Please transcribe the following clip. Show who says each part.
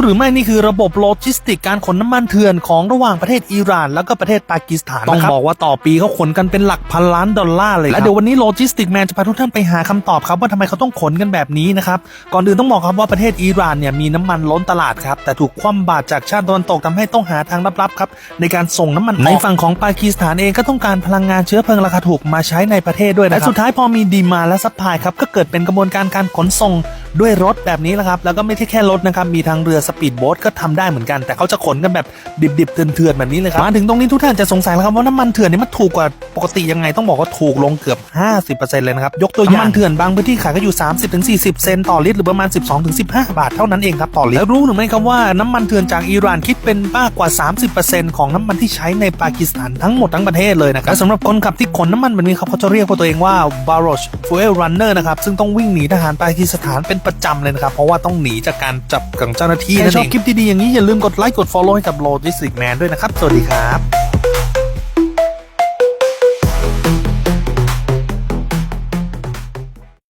Speaker 1: หรือไม่นี่คือระบบโลจิสติกการขนน้ำมันเถื่อนของระหว่างประเทศอิหร่าน แล้วก็ประเทศปากีสถานต้องบอกว่าต่อปีเขาขนกันเป็นหลักพันล้านดอลลาร์เลยและเดี๋ยววันนี้โลจิสติกแมนจะพาทุกท่านไปหาคำตอบครับว่าทำไมเขาต้องขนกันแบบนี้นะครับก่อนอื่นต้องบอกครับว่าประเทศอิหร่านเนี่ยมีน้ำมันล้นตลาดครับแต่ถูกคว่ำบาตรจากชาติตะวันตกทำให้ต้องหาทางลับๆครับในการส่งน้ำมันออกในฝั่งของปากีสถานเองก็ต้องการพลังงานเชื้อเพลิงราคาถูกมาใช้ในประเทศด้วยนะครับและสุดท้ายพอมีดีมาและซัพพลายครับก็เกิดเป็นกระบวนการการขนส่ง ด้วยรถแบบนี้แหละครับ แล้วก็ไม่ใช่แค่รถนะครับ มีทางเรือสปีดโบ๊ทก็ทำได้เหมือนกัน แต่เขาจะขนกันแบบดิบๆเถื่อนๆแบบนี้เลยครับ มาถึงตรงนี้ทุกท่านจะสงสัยแล้วครับว่าน้ำมันเถื่อนนี่มันถูกกว่าปกติยังไงต้องบอกว่าถูกลงเกือบ 50%เลยนะครับ ยกตัวอย่างน้ำมันเถื่อนบางพื้นที่ขายก็อยู่ 30-40 เซนต์ต่อลิตรหรือประมาณ 12-15 บาทเท่านั้นเองครับต่อลิตรแล้วรู้หรือไม่ครับว่าน้ำมันเถื่อนจากอิหร่านคิดเป็นมากกว่า 30%ของน้ำมันที่ใช้ในปากีสถานทั้งหมดทั้งประเทศเลยนะครับและสำหรับคนขับที่ขนน้ำมันแบบนี้ครับเขาจะเรียกว่าตัวเองว่า Barosh Fuel Runner นะครับซึ่งต้องวิ่งหนีทหารปากีสถานเป็นประจำเลยนะครับ เพราะว่าต้องหนีจากการจับของเจ้าหน้าที่นั่นเองชอบคลิปดีๆอย่างนี้อย่าลืมกดไลค์กด follow ให้กับโลจิสติกแมนด้วยนะครับ สวัสดีครับ